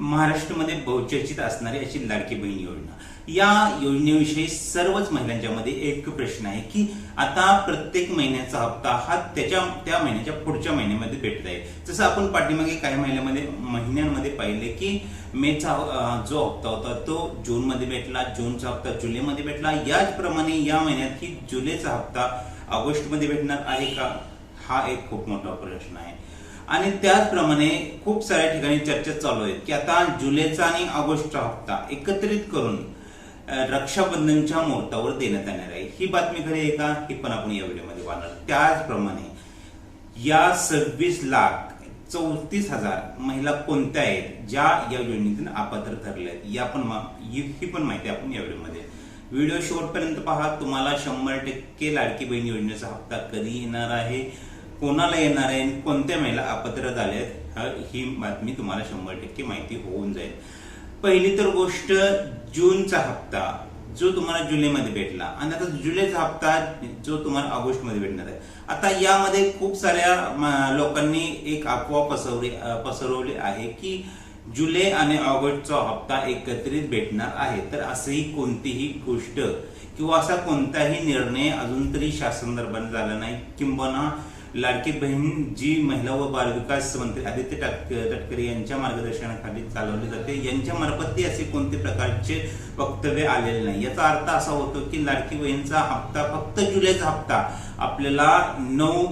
महाराष्ट्रामध्ये बहुचर्चित असणारी अशी लाडकी बहीण योजना. या योजनेविषयी सर्वच महिलांच्या मध्ये एक प्रश्न आहे की आता प्रत्येक महिन्याचा हप्ता हा त्याच्या त्या महिन्याच्या पुढच्या महिन्यामध्ये भेटत आहे. जसं आपण पाठीमागे काही महिन्यामध्ये महिन्यांमध्ये पाहिले की मेचा जो हप्ता होता तो जूनमध्ये भेटला जूनचा हप्ता जुलैमध्ये भेटला. याचप्रमाणे या महिन्यात ही जुलैचा हप्ता ऑगस्टमध्ये भेटणार आहे का? हा एक खूप मोठा प्रश्न आहे. आणि त्याचप्रमाणे खूप साऱ्या ठिकाणी चर्चा चालू आहेत की आता जुलैचा आणि ऑगस्टचा हप्ता एकत्रित करून रक्षाबंधनच्या मुहूर्तावर देण्यात येणार आहे. ही बातमी खरी आहे का? ही पण आपण या व्हिडिओमध्ये पाहणार त्याचप्रमाणे या सव्वीस लाख चौतीस हजार महिला कोणत्या आहेत ज्या या योजनेतून अपात्र ठरल्या आहेत या पण मा- ही ही पण माहिती आपण या व्हिडिओमध्ये व्हिडिओ शेवटपर्यंत पहा. तुम्हाला शंभर टक्के लाडकी बहीण योजनेचा हप्ता कधी येणार आहे? कोणाला येणार आहे आणि कोणत्या महिला अपात्र झाल्या आहेत ही बातमी तुम्हाला शंभर टक्के माहिती होऊन जाईल. पहिली तर गोष्ट जूनचा हप्ता जो तुम्हाला जुलैमध्ये भेटला. आणि आता जुलैचा हप्ता जो तुम्हाला ऑगस्टमध्ये भेटणार आहे. आता यामध्ये खूप साऱ्या लोकांनी एक अफवा पसरवली पसरवली आहे की जुलै आणि ऑगस्टचा हप्ता एकत्रित भेटणार आहे. तर असंही कोणतीही गोष्ट किंवा असा कोणताही निर्णय अजून तरी शासन दरबार झाला नाही. किंबहुना लाडकी बहीण जी महिला व बालविकास मंत्री आदित्य तटकरे यांच्या मार्गदर्शनाखाली चालवली जाते यांच्या मार्फत ती असे कोणते प्रकारचे वक्तव्य आलेले नाही? याचा अर्थ असा होतो की लाडकी बहीणचा हप्ता फक्त जुलैचा हप्ता आपल्याला नऊ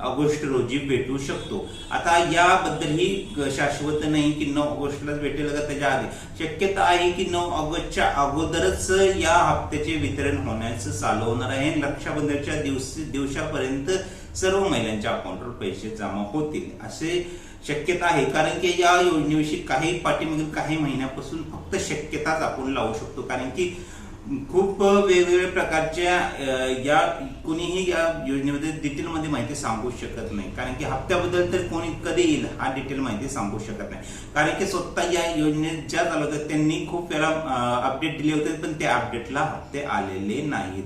ऑगस्ट रोजी भेटू शकतो. आता याबद्दलही शाश्वत नाही की नऊ ऑगस्टलाच भेटेल का त्याच्या आधी. शक्यता आहे की नऊ ऑगस्टच्या अगोदरच या हप्त्याचे वितरण होण्याचं चालू होणार आहे रक्षाबंधनच्या दिवस दिवसापर्यंत सर्व महिलांच्या अकाउंटवर पैसे जमा होतील असे शक्यता आहे. कारण की या योजनेविषयी काही पाठीमागील काही महिन्यापासून फक्त शक्यताच आपण लावू शकतो. कारण की खूप वेगवेगळ्या प्रकारच्या या कुणीही या योजनेमध्ये डिटेलमध्ये माहिती सांगू शकत नाही. कारण की हप्त्याबद्दल तर कोणी कधी येईल हा डिटेल माहिती सांगू शकत नाही. कारण की स्वतः या योजनेत ज्या चालवतात त्यांनी खूप वेळा अपडेट दिले होते पण त्या अपडेटला हप्ते आलेले नाहीत.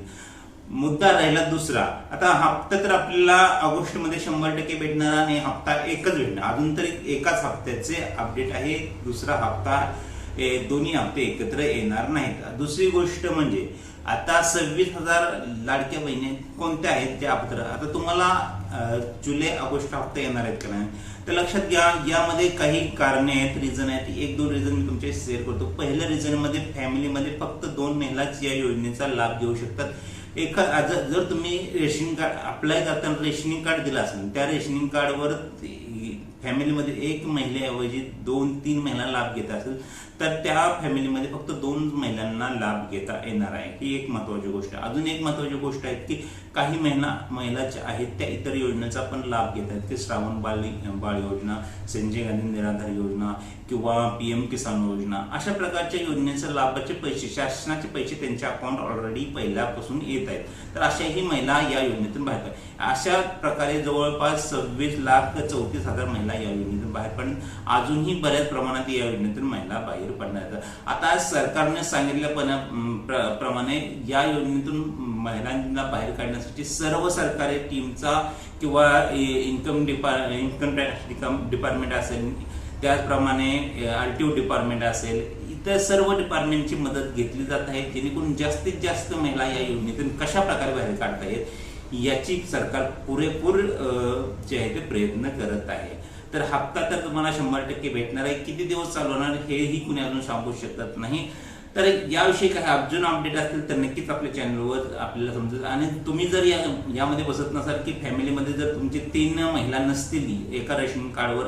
मुद्दा राहिला दुसरा. आता हप्ता तर आपल्याला ऑगस्टमध्ये शंभर टक्के भेटणार आणि हप्ता एकच भेटणार. अजून तरी एकाच हप्त्याचे अपडेट आहे. दुसरा हप्ता दोन्ही हप्ते एकत्र येणार नाहीत. दुसरी गोष्ट म्हणजे आता सव्वीस हजार लाडक्या बहिणी कोणत्या आहेत ते अपात्र आता तुम्हाला जुलै ऑगस्ट हप्ता येणार आहेत का नाही? तर लक्षात घ्या यामध्ये काही कारणे आहेत रिझन आहेत. एक दोन रिझन मी तुमच्याशी शेअर करतो. पहिल्या रिझनमध्ये फॅमिलीमध्ये फक्त दोन महिलाच या योजनेचा लाभ घेऊ शकतात. एका आज- जर तुम्ही रेशनिंग कार्ड अप्लाय करताना रेशनिंग कार्ड दिलं असेल त्या रेशनिंग कार्डवर फॅमिलीमध्ये एक महिलेऐवजी दोन तीन महिला लाभ घेत असेल तर त्या फॅमिलीमध्ये फक्त दोन महिलांना लाभ घेता येणार आहे ही एक महत्वाची गोष्ट. आहे अजून एक महत्वाची गोष्ट आहे की काही महिला महिला ज्या आहेत त्या इतर योजनेचा पण लाभ घेत आहेत. ते श्रावण बाल बाळ योजना संजय गांधी निराधार योजना किंवा पी एम किसान योजना अशा प्रकारच्या योजनेचे लाभाचे पैसे शासनाचे पैसे त्यांच्या अकाउंट ऑलरेडी पहिल्यापासून येत आहेत. तर अशाही महिला या योजनेतून बाहेर अशा प्रकारे जवळपास सव्वीस लाख चौतीस हजार महिला या योजनेतून बाहेर पण अजूनही बऱ्याच प्रमाणात या योजनेतून महिला बाहेर पडणार आहेत. आता सरकारने सांगितल्याप्रमाणे प्रमाणे या योजनेतून महिलांना बाहेर काढण्यासाठी सर्व सरकारी टीमचा किंवा income depart income tax department असेल त्याचप्रमाणे आरटीओ डिपार्टमेंट असेल इतर सर्व डिपार्टमेंटची मदत घेतली जात आहे जेणेकरून जास्तीत जास्त महिला या योजनेतून कशा प्रकारे बाहेर काढता येत याची सरकार पुरेपूर जे आहे ते प्रयत्न करत आहे. तर हप्ता तर तुम्हाला शंभर टक्के भेटणार आहे किती दिवस चालवणार हेही कुणी अजून सांगू शकत नाही. तर याविषयी काही अजून अपडेट असतील तर नक्कीच आपल्या चॅनलवर आपल्याला समजेल. आणि तुम्ही जर या यामध्ये बसत नसाल की फॅमिलीमध्ये जर तुमचे तीन महिला नसतील एका रेशन कार्डवर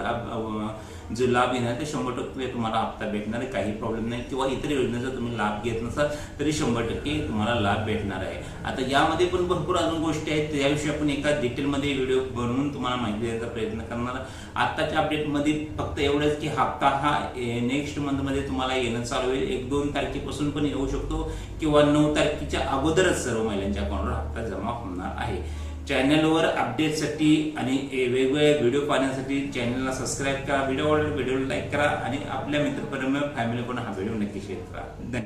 जो लाभ येणार ते शंभर टक्के तुम्हाला हप्ता भेटणार आहे काही प्रॉब्लेम नाही. किंवा इतर योजनेचा तुम्ही लाभ घेत नसाल तरी शंभर टक्के तुम्हाला लाभ भेटणार आहे. आता यामध्ये पण भरपूर अजून गोष्टी आहेत. त्याविषयी आपण एका डिटेलमध्ये व्हिडिओ बनवून तुम्हाला माहिती देण्याचा प्रयत्न करणार. आताच्या अपडेटमध्ये फक्त एवढंच की हप्ता हा नेक्स्ट मंथमध्ये तुम्हाला येणं चालू होईल. एक दोन तारखेपासून पण येऊ शकतो. किंवा नऊ तारखेच्या अगोदरच सर्व महिलांच्या अकाउंटवर हप्ता जमा होणार आहे. चॅनलवर अपडेटसाठी आणि वेगवेगळे व्हिडिओ पाहण्यासाठी चॅनलला सबस्क्राईब करा. व्हिडिओ आवडला व्हिडिओला लाईक करा आणि आपल्या मित्रपरिवार फॅमिली पण हा व्हिडिओ नक्की शेअर करा. धन्यवाद.